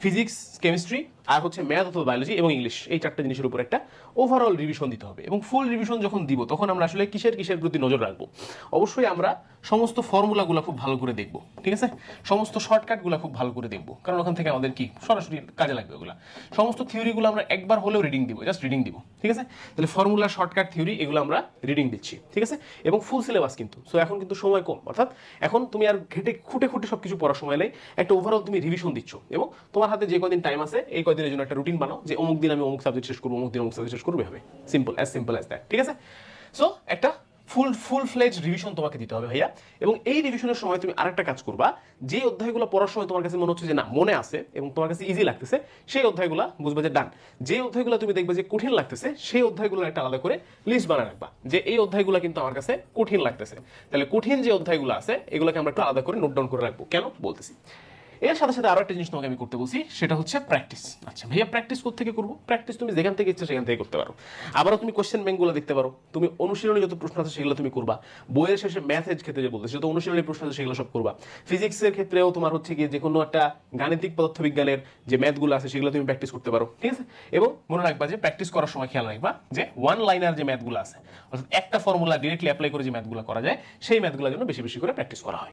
Physics chemistry আর হচ্ছে math অথবা biology এবং ইংলিশ, এই চারটে জিনিসের উপর একটা ওভারঅল রিভিশন দিতে হবে এবং ফুল রিভিশন যখন দিব, তখন আমরা আসলে কিসের কিসের প্রতি নজর রাখব? অবশ্যই আমরা সমস্ত ফর্মুলাগুলো খুব ভালো করে দেখব, ঠিক আছে? সমস্ত শর্টকাটগুলো খুব ভালো করে দেখব, কারণ ওখান থেকে আমাদের কি সরাসরি কাজে লাগবে ওগুলা। সমস্ত থিওরিগুলো আমরা একবার হলেও রিডিং দিব জাস্ট রিডিং দিব, ঠিক আছে? তাহলে ফর্মুলা শর্টকাট থিওরি এগুলো আমরা রিডিং দিচ্ছি, ঠিক আছে? এবং ফুল সিলেবাস কিন্তু সো এখন কিন্তু সময় কম, অর্থাৎ এখন তুমি আর ঘেটে খুঁটে খুঁটে সব কিছু পড়ার সময় নেই একটা ওভারঅল তুমি রিভিশন দিচ্ছ এবং তোমার হাতে যে কদিন টাইম আছে, এই কদিনের জন্য একটা রুটিন বানাও যে অমুক দিন আমি অমুক সাবজেক্ট শেষ করব, অমুক দিন অমুক সাবজেক্ট শেষ করব হবে simple as simple as that ঠিক আছে? সো একটা ফুল ফুল ফ্লেজ রিভিশন তোমাকে দিতে হবে ভাইয়া। এবং এই রিভিশনের সময় তুমি আরেকটা কাজ করবা যে অধ্যায়গুলো পড়ার সময় তোমার কাছে মনে হচ্ছে যে না, মনে আছে এবং তোমার কাছে ইজি লাগতেছে, সেই অধ্যায়গুলো বুঝবে যে ডান যে অধ্যায়গুলো তুমি দেখবে যে কঠিন লাগতেছে, সেই অধ্যায়গুলো একটা আলাদা করে লিস্ট বানায় রাখবা যে এই অধ্যায়গুলো কিন্তু আমার কাছে কঠিন লাগতেছে। তাহলে কঠিন যে অধ্যায়গুলো আছে, এগুলোকে আমরা একটু আলাদা করে নোট ডাউন করে রাখব। কেন? বলতেছি। এর সাথে সাথে আরও একটা জিনিস তোমাকে আমি করতে বলছি, সেটা হচ্ছে প্র্যাকটিস আচ্ছা ভাইয়া প্র্যাকটিস থেকে করব? প্র্যাকটিস তুমি যেখান থেকে ইচ্ছে সেখান থেকে করতে পারো। আবারও তুমি কোশ্চেন ব্যাংকগুলো দেখতে পারো। তুমি অনুশীলনী যত প্রশ্ন আছে সেগুলো তুমি করবা। বইয়ের শেষে ম্যাথের ক্ষেত্রে যে বলতেছি যত অনুশীলনী প্রশ্ন আছে, সেগুলো সব করবা। ফিজিক্সের ক্ষেত্রেও তোমার হচ্ছে গিয়ে যে কোনো একটা গাণিতিক পদার্থবিজ্ঞানের যে ম্যাথগুলো আছে, সেগুলো তুমি প্র্যাকটিস করতে পারো, ঠিক আছে? এবং মনে রাখবা যে প্র্যাকটিস করার সময় খেয়াল রাখবা যে ওয়ান লাইনার যে ম্যাথগুলো আছে, অর্থাৎ একটা ফর্মুলা ডিরেক্টলি অ্যাপ্লাই করে যে ম্যাথগুলো করা যায়, সেই ম্যাথগুলোর জন্য বেশি বেশি করে প্র্যাকটিস করা হয়।